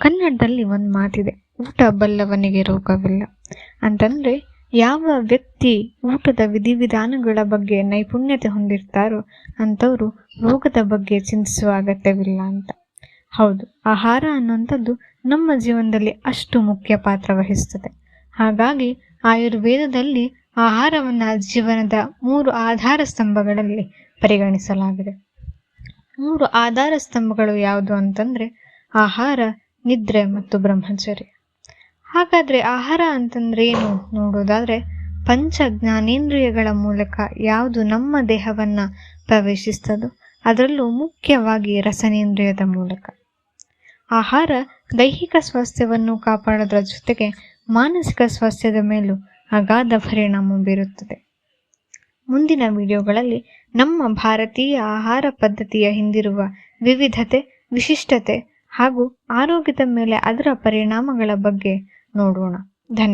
ಕನ್ನಡದಲ್ಲಿ ಒಂದು ಮಾತಿದೆ, ಊಟ ಬಲ್ಲವನಿಗೆ ರೋಗವಿಲ್ಲ ಅಂತಂದರೆ, ಯಾವ ವ್ಯಕ್ತಿ ಊಟದ ವಿಧಿವಿಧಾನಗಳ ಬಗ್ಗೆ ನೈಪುಣ್ಯತೆ ಹೊಂದಿರ್ತಾರೋ ಅಂಥವರು ರೋಗದ ಬಗ್ಗೆ ಚಿಂತಿಸುವ ಅಗತ್ಯವಿಲ್ಲ ಅಂತ. ಹೌದು, ಆಹಾರ ಅನ್ನುವಂಥದ್ದು ನಮ್ಮ ಜೀವನದಲ್ಲಿ ಅಷ್ಟು ಮುಖ್ಯ ಪಾತ್ರ ವಹಿಸ್ತದೆ. ಹಾಗಾಗಿ ಆಯುರ್ವೇದದಲ್ಲಿ ಆಹಾರವನ್ನು ಜೀವನದ ಮೂರು ಆಧಾರ ಸ್ತಂಭಗಳಲ್ಲಿ ಪರಿಗಣಿಸಲಾಗಿದೆ. ಮೂರು ಆಧಾರ ಸ್ತಂಭಗಳು ಯಾವುದು ಅಂತಂದರೆ, ಆಹಾರ ನಿದ್ರೆ ಮತ್ತು ಬ್ರಹ್ಮಚರ್ಯ. ಹಾಗಾದರೆ ಆಹಾರ ಅಂತಂದ್ರೆ ಏನು ನೋಡೋದಾದ್ರೆ ಪಂಚ ಜ್ಞಾನೇಂದ್ರಿಯಗಳ ಮೂಲಕ ಯಾವುದು ನಮ್ಮ ದೇಹವನ್ನು ಪ್ರವೇಶಿಸ್ತದೋ ಅದರಲ್ಲೂ ಮುಖ್ಯವಾಗಿ ರಸನೇಂದ್ರಿಯದ ಮೂಲಕ. ಆಹಾರ ದೈಹಿಕ ಸ್ವಾಸ್ಥ್ಯವನ್ನು ಕಾಪಾಡೋದ್ರ ಜೊತೆಗೆ ಮಾನಸಿಕ ಸ್ವಾಸ್ಥ್ಯದ ಮೇಲೂ ಅಗಾಧ ಪರಿಣಾಮ ಬೀರುತ್ತದೆ. ಮುಂದಿನ ವಿಡಿಯೋಗಳಲ್ಲಿ ನಮ್ಮ ಭಾರತೀಯ ಆಹಾರ ಪದ್ಧತಿಯ ಹಿಂದಿರುವ ವಿವಿಧತೆ, ವಿಶಿಷ್ಟತೆ ಹಾಗೂ ಆರೋಗ್ಯದ ಮೇಲೆ ಅದರ ಪರಿಣಾಮಗಳ ಬಗ್ಗೆ ನೋಡೋಣ. ಧನ್ಯವಾದ